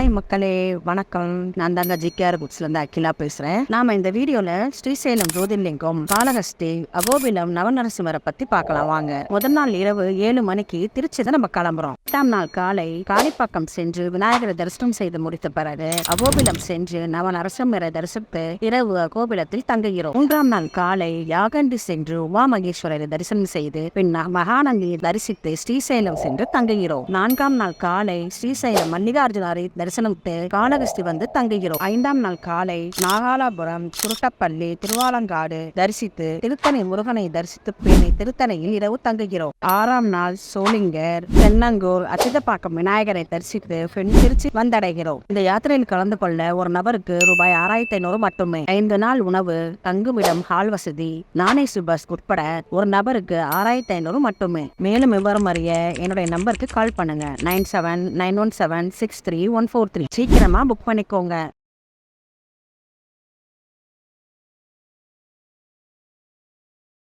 Hi மக்களே வணக்கம். நான் தாங்க ஜிகேஆர் புக்ஸ்ல இருந்து அகிலா பேசுறேன். நாம இந்த வீடியோல ஸ்ரீசைலம் ஜோதிர்லிங்கம் காலஹஸ்தி அகோபிலம் நவநரசிம்மரை பத்தி பார்க்கலாம். வாங்க. முதல் நாள் இரவு ஏழு மணிக்கு திருச்சி தான் நம்ம கிளம்புறோம். எட்டாம் நாள் காலை காளிப்பாக்கம் சென்று விநாயகரை தரிசனம் செய்து முடித்த பிறகு அகோபிலம் சென்று நவநரசிம்மரை தரிசித்து இரவு அகோபிலத்தில் தங்குகிறோம். மூன்றாம் நாள் காலை யாகண்டி சென்று உமா மகேஸ்வரரை தரிசனம் செய்து பின் மகாநந்தியை தரிசித்து ஸ்ரீசைலம் சென்று தங்குகிறோம். நான்காம் நாள் காலை ஸ்ரீசைலம் மல்லிகார்ஜுனாரை தரிசனமிட்டு காளகஸ்தி வந்து தங்குகிறோம். ஐந்தாம் நாள் காலை நாகாலாபுரம் சுருட்டப்பள்ளி திருவாலங்காடு தரிசித்து திருத்தணி முருகனை தரிசித்து பின்னை திருத்தணையில் இரவு தங்குகிறோம். ஆறாம் நாள் சோளிங்கர் தென்னங்கூர் அச்சிதப்பாக்கம் விநாயகரை தரிசித்து பின் திருச்சி வந்தடைகிறோம். இந்த யாத்திரையில் கலந்து கொள்ள ஒரு நபருக்கு ரூபாய் ஆறாயிரத்தி ஐநூறு மட்டுமே. ஐந்து நாள் உணவு தங்குமிடம் ஹால் வசதி நானே சுபாஷ் உட்பட ஒரு நபருக்கு ஆறாயிரத்தி ஐநூறு மட்டுமே. மேலும் விவரம் அறிய என்னுடைய நம்பருக்கு கால் பண்ணுங்க. Nine seven nine one seven six three one four three சீக்கிரமா புக் பண்ணிக்கோங்க.